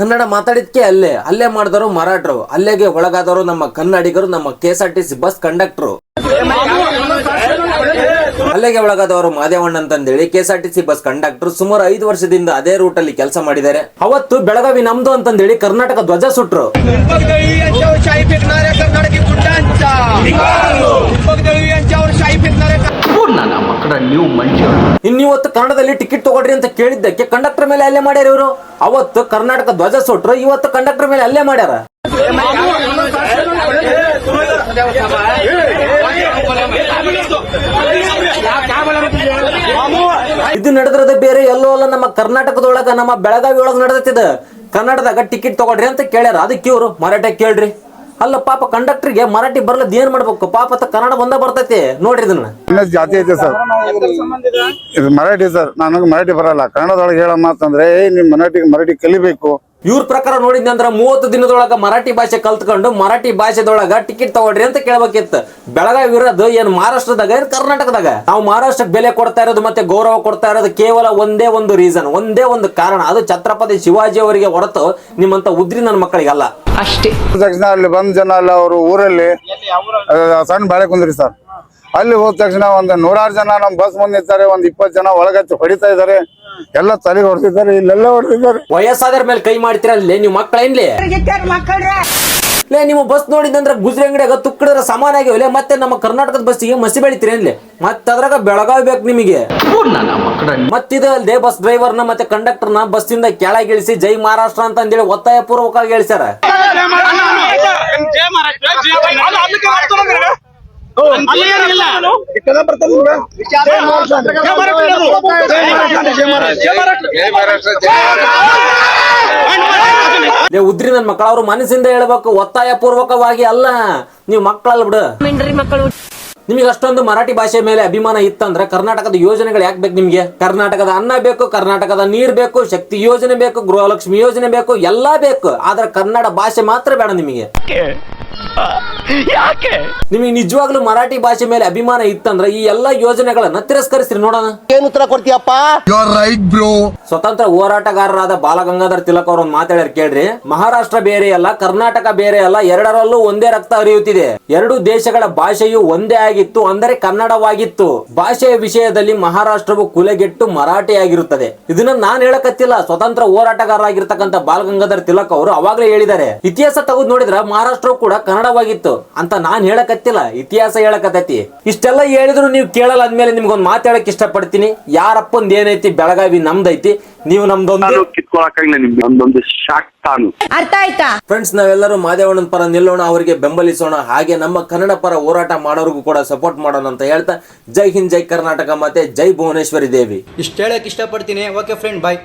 ಕನ್ನಡ ಮಾತಾಡಿದ್ಕೆ ಅಲ್ಲೇ. ಅಲ್ಲೇ ಮಾಡಿದವರು ಮರಾಠರು. ಅಲ್ಲೇಗೆ ಒಳಗಾದವರು ನಮ್ಮ ಕನ್ನಡಿಗರು, ನಮ್ಮ ಕೆ ಬಸ್ ಕಂಡಕ್ಟರ್. ಅಲ್ಲೇಗೆ ಒಳಗಾದವರು ಮಾದೇವಣ್ಣ ಅಂತಂದೇಳಿ ಕೆ ಬಸ್ ಕಂಡಕ್ಟರ್ ಸುಮಾರು ಐದು ವರ್ಷದಿಂದ ಅದೇ ರೂಟ್ ಅಲ್ಲಿ ಕೆಲಸ ಮಾಡಿದ್ದಾರೆ. ಅವತ್ತು ಬೆಳಗಾವಿ ನಮ್ದು ಅಂತಂದೇಳಿ ಕರ್ನಾಟಕ ಧ್ವಜ ಸುಟ್ರು ನೀವು ಮನುಷ್ಯ ಇನ್ನಿವತ್ತು ಕನ್ನಡದಲ್ಲಿ ಟಿಕೆಟ್ ತಗೊಳ್ರಿ ಅಂತ ಕೇಳಿದ್ದಕ್ಕೆ ಕಂಡಕ್ಟರ್ ಮೇಲೆ ಅಲ್ಲೇ ಮಾಡ್ಯಾರ ಇವರು. ಅವತ್ತು ಕರ್ನಾಟಕ ಧ್ವಜ ಸುಟ್ರು ಇವತ್ತು ಕಂಡಕ್ಟರ್ ಮೇಲೆ ಅಲ್ಲೇ ಮಾಡ್ಯಾರ. ಇದು ನಡೆದ್ರದ ಬೇರೆ, ಎಲ್ಲೋ ಅಲ್ಲ ನಮ್ಮ ಕರ್ನಾಟಕದೊಳಗ, ನಮ್ಮ ಬೆಳಗಾವಿ ಒಳಗ ನಡೆದತ್ತಿದ ಕನ್ನಡದಾಗ ಟಿಕೆಟ್ ತಗೊಳ್ರಿ ಅಂತ ಕೇಳ್ಯಾರ. ಅದಕ್ಕೆ ಇವರು ಮರಾಠಿ ಕೇಳ್ರಿ. ಅಲ್ಲ ಪಾಪ ಕಂಡಕ್ಟರ್ಗೆ ಮರಾಠಿ ಬರ್ಲದ್ ಏನ್ ಮಾಡ್ಬೇಕು? ಪಾಪ ಅತ್ತ ಕನ್ನಡ ಬಂದ ಬರ್ತೈತಿ. ನೋಡ್ರಿ ಇದನ್ನ. ಜಾತಿ ಐತೆ ಸರ್. ಇದು ಮರಾಠಿ ಸರ್. ನನಗೆ ಮರಾಠಿ ಬರಲ್ಲ. ಕನ್ನಡದೊಳಗೆ ಹೇಳಮ್ಮ ಮಾತಂದ್ರೆ ಏ ನಿಮ್ ಮರಾಠಿ ಮರಾಠಿ ಕಲಿಬೇಕು. ಇವ್ರ ಪ್ರಕಾರ ನೋಡಿದ್ನಂದ್ರ ಮೂವತ್ತು ದಿನದೊಳಗ ಮರಾಠಿ ಭಾಷೆ ಕಲ್ತ್ಕೊಂಡು ಮರಾಠಿ ಭಾಷೆದೊಳಗ ಟಿಕೆಟ್ ತಗೊಳ್ರಿ ಅಂತ ಕೇಳಬೇಕಿತ್ತು. ಬೆಳಗಾವಿ ಇರೋದು ಏನ್ ಮಹಾರಾಷ್ಟ್ರದಾಗ ಏನ್ ಕರ್ನಾಟಕದಾಗ? ನಾವು ಮಹಾರಾಷ್ಟ್ರಕ್ಕೆ ಬೆಲೆ ಕೊಡ್ತಾ ಇರೋದು ಮತ್ತೆ ಗೌರವ ಕೊಡ್ತಾ ಇರೋದು ಕೇವಲ ಒಂದೇ ಒಂದು ರೀಸನ್ ಒಂದೇ ಒಂದು ಕಾರಣ. ಅದು ಛತ್ರಪತಿ ಶಿವಾಜಿ ಅವರಿಗೆ ಹೊರತು ನಿಮ್ಮಂತ ಉದ್ರಿ ನನ್ನ ಮಕ್ಕಳಿಗಲ್ಲ. ಅಷ್ಟೇ. ತಕ್ಷಣ ಅಲ್ಲಿ ಬಂದ ಜನ ಅಲ್ಲ ಅವರು ಊರಲ್ಲಿ ಸಣ್ಣ ಬಾಳೆ ಕುಂದ್ರಿ ಸರ್. ಅಲ್ಲಿ ಹೋದ ತಕ್ಷಣ ಒಂದು ನೂರಾರು ಜನ ನಮ್ಮ ಬಸ್ ಮುಂದೆ ನಿಂತಾರೆ ಒಂದ್ ಇಪ್ಪತ್ತು ಜನ ಒಳಗಚ್ಚಿ ಹೊಡಿತಾ ಇದಾರೆ ಎಲ್ಲ ತಲೆಗೆ ಹೊಡೆದಿದ್ದಾರೆ ಇಲ್ಲೆಲ್ಲ ಹೊಡೆದಿದ್ದಾರೆ. ವಯಸ್ಸಾದ್ರ ಮೇಲೆ ಕೈ ಮಾಡ್ತೀರ? ಅಲ್ಲೇ ನೀವು ಮಕ್ಕಳೇನ್ಲಿ ಲೇ ನೀವು ಬಸ್ ನೋಡಿದ್ರೆ ಗುಜ್ರಿ ಅಂಗಡಿಯಾಗ ತುಕ್ಕಡಿದ್ರೆ ಸಮಾನ ಆಗಿವೆ ಮತ್ತೆ ನಮ್ಮ ಕರ್ನಾಟಕದ ಬಸ್ಸಿಗೆ ಮಸಿ ಬೆಳಿತೀರಿ ಅನ್ಲಿ ಮತ್ತೆ ಅದ್ರಾಗ ಬೆಳಗಾವಿ ಬೇಕು ನಿಮಗೆ. ಮತ್ತಿದ ಅಲ್ಲದೆ ಬಸ್ ಡ್ರೈವರ್ನ ಮತ್ತೆ ಕಂಡಕ್ಟರ್ನ ಬಸ್ಸಿಂದ ಕೆಳಗಿಳಿಸಿ ಜೈ ಮಹಾರಾಷ್ಟ್ರ ಅಂತ ಅಂದೇಳಿ ಒತ್ತಾಯ ಪೂರ್ವಕವಾಗಿ ಹೇಳಿಸ್ಯಾರ. ಉದ್ರಿ ನನ್ ಮಕ್ಕಳ ಅವ್ರು ಮನಸ್ಸಿಂದ ಹೇಳ್ಬೇಕು ಒತ್ತಾಯ ಪೂರ್ವಕವಾಗಿ ಅಲ್ಲ. ನೀವು ಮಕ್ಕಳಲ್ಲ ಬಿಡು. ಮಕ್ಕಳು. ನಿಮಗೆ ಅಷ್ಟೊಂದು ಮರಾಠಿ ಭಾಷೆ ಮೇಲೆ ಅಭಿಮಾನ ಇತ್ತಂದ್ರೆ ಕರ್ನಾಟಕದ ಯೋಜನೆಗಳು ಯಾಕೆ ಬೇಕು ನಿಮಗೆ? ಕರ್ನಾಟಕದ ಅನ್ನ ಬೇಕು ಕರ್ನಾಟಕದ ನೀರ್ ಬೇಕು ಶಕ್ತಿ ಯೋಜನೆ ಬೇಕು ಗೃಹಲಕ್ಷ್ಮಿ ಯೋಜನೆ ಬೇಕು ಎಲ್ಲಾ ಬೇಕು. ಆದ್ರೆ ಕನ್ನಡ ಭಾಷೆ ಮಾತ್ರ ಬೇಡ ನಿಮಗೆ. ನಿಮಗೆ ನಿಜವಾಗ್ಲೂ ಮರಾಠಿ ಭಾಷೆ ಮೇಲೆ ಅಭಿಮಾನ ಇತ್ತಂದ್ರೆ ಈ ಎಲ್ಲಾ ಯೋಜನೆಗಳನ್ನ ತಿರಸ್ಕರಿಸ್ರಿ ನೋಡೋಣ. ಏನ್ ಉತ್ತರ ಕೊಡ್ತೀಯಪ್ಪ? ಸ್ವತಂತ್ರ ಹೋರಾಟಗಾರರಾದ ಬಾಲಗಂಗಾಧರ್ ತಿಲಕ್ ಅವ್ರ ಒಂದು ಮಾತಾಡ್ಯಾರ ಕೇಳ್ರಿ. ಮಹಾರಾಷ್ಟ್ರ ಬೇರೆ ಅಲ್ಲ ಕರ್ನಾಟಕ ಬೇರೆ ಅಲ್ಲ ಎರಡರಲ್ಲೂ ಒಂದೇ ರಕ್ತ ಹರಿಯುತ್ತಿದೆ. ಎರಡು ದೇಶಗಳ ಭಾಷೆಯು ಒಂದೇ ಆಗಿತ್ತು ಅಂದರೆ ಕನ್ನಡವಾಗಿತ್ತು. ಭಾಷೆಯ ವಿಷಯದಲ್ಲಿ ಮಹಾರಾಷ್ಟ್ರವು ಕುಲೆಗೆಟ್ಟು ಮರಾಠಿ ಆಗಿರುತ್ತದೆ ಇದನ್ನ ನಾನ್ ಹೇಳಕತ್ತಿಲ್ಲ ಸ್ವತಂತ್ರ ಹೋರಾಟಗಾರರಾಗಿರ್ತಕ್ಕಂಥ ಬಾಲಗಂಗಾಧರ್ ತಿಲಕ್ ಅವರು ಅವಾಗಲೇ ಹೇಳಿದ್ದಾರೆ. ಇತಿಹಾಸ ತೆಗೆದು ನೋಡಿದ್ರ ಮಹಾರಾಷ್ಟ್ರವು ಕೂಡ ಕನ್ನಡವಾಗಿತ್ತು. ಅಂತ ನಾನ್ ಹೇಳಕತ್ತಿಲ್ಲ ಇತಿಹಾಸ ಹೇಳಕತ್ತೈತಿ. ಇಷ್ಟೆಲ್ಲ ಹೇಳಿದ್ರು ನೀವು ಕೇಳಲ್ಲ ಅಂದ್ಮೇಲೆ ನಿಮ್ಗೊಂದು ಮಾತಾಡಕ್ ಇಷ್ಟಪಡ್ತೀನಿ. ಯಾರಪ್ಪಂದ್ ಏನೈತಿ ಬೆಳಗಾವಿ ನಮ್ದೈತಿ ನೀವು ನಮ್ದೊಂದು ಕಿತ್ಕೊಳಕ್ಕಾಗಿಲ್ಲ ನಿಮ್ಗೆ ಒಂದೊಂದು ಶಾಕ್ ತಾನು. ಅರ್ಥ ಆಯ್ತಾ? ಫ್ರೆಂಡ್ಸ್ ನಾವೆಲ್ಲರೂ ಮಾದೇವಣ್ಣನ ಪರ ನಿಲ್ಲೋಣ ಅವರಿಗೆ ಬೆಂಬಲಿಸೋಣ ಹಾಗೆ ನಮ್ಮ ಕನ್ನಡ ಪರ ಹೋರಾಟ ಮಾಡೋರಿಗೂ ಕೂಡ ಸಪೋರ್ಟ್ ಮಾಡೋಣ ಅಂತ ಹೇಳ್ತಾ ಜೈ ಹಿಂದ್ ಜೈ ಕರ್ನಾಟಕ ಮತ್ತೆ ಜೈ ಭುವನೇಶ್ವರಿ ದೇವಿ. ಇಷ್ಟು ಇಷ್ಟ ಇಷ್ಟಪಡ್ತೀನಿ. Okay friend bye